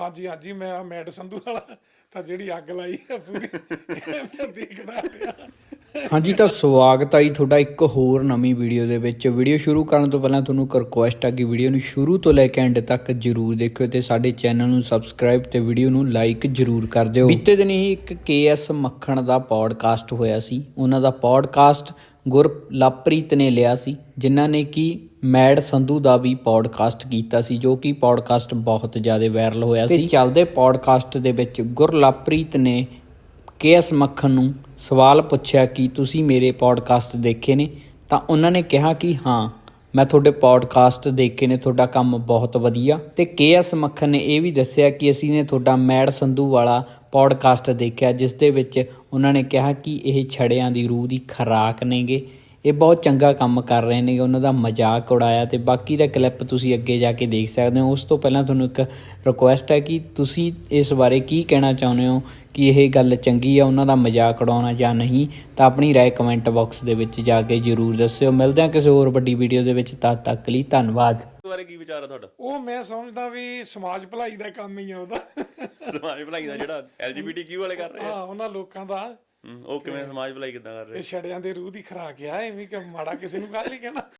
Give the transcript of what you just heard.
ਹਾਂਜੀ ਹਾਂਜੀ, ਮੈਂ ਆ ਮੈਡ ਸੰਧੂ ਵਾਲਾ, ਤਾਂ ਜਿਹੜੀ ਅੱਗ ਲਾਈ ਆ ਪੂਰੀ ਮੈਂ ਦੇਖਦਾ ਪਿਆ। ਹਾਂਜੀ ਤਾਂ ਸਵਾਗਤ ਹੈ ਜੀ ਤੁਹਾਡਾ ਇੱਕ ਹੋਰ ਨਵੀਂ ਵੀਡੀਓ ਦੇ ਵਿੱਚ। ਵੀਡੀਓ ਸ਼ੁਰੂ ਕਰਨ ਤੋਂ ਪਹਿਲਾਂ ਤੁਹਾਨੂੰ ਇੱਕ ਰਿਕੁਐਸਟ ਆ ਕਿ ਵੀਡੀਓ ਨੂੰ ਸ਼ੁਰੂ ਤੋਂ ਲੈ ਕੇ ਐਂਡ ਤੱਕ ਜਰੂਰ ਦੇਖਿਓ ਤੇ ਸਾਡੇ ਚੈਨਲ ਨੂੰ ਸਬਸਕ੍ਰਾਈਬ ਤੇ ਵੀਡੀਓ ਨੂੰ ਲਾਈਕ ਜਰੂਰ ਕਰ ਦਿਓ। ਬੀਤੇ ਦਿਨ ਹੀ ਇੱਕ ਕੇਐਸ ਮੱਖਣ ਦਾ ਪੋਡਕਾਸਟ ਹੋਇਆ ਸੀ। ਉਹਨਾਂ ਦਾ ਪੋਡਕਾਸਟ ਗੁਰ ਲਵਪ੍ਰੀਤ ਨੇ ਲਿਆ ਸੀ ਜਿਨ੍ਹਾਂ ਨੇ ਕਿ ਮੈਡ ਸੰਧੂ ਦਾ ਵੀ ਪੋਡਕਾਸਟ ਕੀਤਾ ਸੀ ਜੋ ਕਿ ਪੋਡਕਾਸਟ ਬਹੁਤ ਜ਼ਿਆਦਾ ਵਾਇਰਲ ਹੋਇਆ ਸੀ। ਤੇ ਚੱਲਦੇ ਪੋਡਕਾਸਟ ਦੇ ਵਿੱਚ ਗੁਰ ਲਵਪ੍ਰੀਤ ਨੇ ਕੇਐਸ ਮੱਖਣ ਨੂੰ ਸਵਾਲ ਪੁੱਛਿਆ ਕਿ ਤੁਸੀਂ ਮੇਰੇ ਪੋਡਕਾਸਟ ਦੇਖੇ ਨੇ, ਤਾਂ ਉਹਨਾਂ ਨੇ ਕਿਹਾ ਕਿ ਹਾਂ, ਮੈਂ ਤੁਹਾਡੇ ਪੋਡਕਾਸਟ ਦੇਖੇ ਨੇ, ਤੁਹਾਡਾ ਕੰਮ ਬਹੁਤ ਵਧੀਆ। ਤੇ ਕੇਐਸ ਮੱਖਣ ਨੇ ਇਹ ਵੀ ਦੱਸਿਆ ਕਿ ਅਸੀਂ ਨੇ ਤੁਹਾਡਾ ਮੈਡ ਸੰਧੂ ਵਾਲਾ ਪੋਡਕਾਸਟ ਦੇਖਿਆ, ਜਿਸ ਦੇ ਵਿੱਚ ਉਹਨਾਂ ਨੇ ਕਿਹਾ ਕਿ ਇਹ ਛੜਿਆਂ ਦੀ ਰੂਹ ਦੀ ਖਰਾਕ ਨੇਗੇ। ਇਹ ਬਹੁਤ ਚੰਗਾ ਕੰਮ ਕਰ ਰਹੇ ਨੇ ਉਹਨਾਂ ਦਾ ਮਜ਼ਾਕ ਉਡਾਇਆ ਤੇ ਬਾਕੀ ਦਾ ਕਲਿੱਪ ਤੁਸੀਂ ਅੱਗੇ ਜਾ ਕੇ ਦੇਖ ਸਕਦੇ ਹੋ। ਉਸ ਤੋਂ ਪਹਿਲਾਂ ਤੁਹਾਨੂੰ ਇੱਕ ਰਿਕੁਐਸਟ ਹੈ ਕਿ ਤੁਸੀਂ ਇਸ ਬਾਰੇ ਕੀ ਕਹਿਣਾ ਚਾਹੁੰਦੇ ਹੋ ਕਿ ਇਹ ਗੱਲ ਚੰਗੀ ਆ ਉਹਨਾਂ ਦਾ ਮਜ਼ਾਕ ਉਡਾਉਣਾ ਜਾਂ ਨਹੀਂ ਤਾਂ ਆਪਣੀ ਰਾਏ ਕਮੈਂਟ ਬਾਕਸ ਦੇ ਵਿੱਚ ਜਾ ਕੇ ਜਰੂਰ ਦੱਸਿਓ। ਮਿਲਦੇ ਹਾਂ ਕਿਸੇ ਹੋਰ ਵੱਡੀ ਵੀਡੀਓ ਦੇ ਵਿੱਚ ਤਦ ਤੱਕ ਲਈ ਧੰਨਵਾਦ। ਇਸ ਬਾਰੇ ਕੀ ਵਿਚਾਰ ਆ ਤੁਹਾਡਾ? ਉਹ ਮੈਂ ਸਮਝਦਾ ਵੀ ਸਮਾਜ ਭਲਾਈ ਦਾ ਕੰਮ ਹੀ ਆ ਉਹਦਾ। ਸਮਾਜ ਭਲਾਈ ਦਾ ਜਿਹੜਾ LGBTQ ਵਾਲੇ ਕਰ ਰਹੇ ਆ। ਹਾਂ ਉਹਨਾਂ ਲੋਕਾਂ ਦਾ। ਉਹ ਕਿਵੇਂ ਸਮਾਜ ਭਲਾਈ ਕਿੱਦਾਂ ਕਰ ਰਹੇ? ਇਹ ਛੜਿਆਂ ਦੇ ਰੂਹ ਦੀ ਖਰਾਕ ਆ ਐਵੇਂ ਕਿ ਮਾੜਾ ਕਿਸੇ ਨੂੰ ਕਾਹ ਲਈ ਕਹਿਣਾ।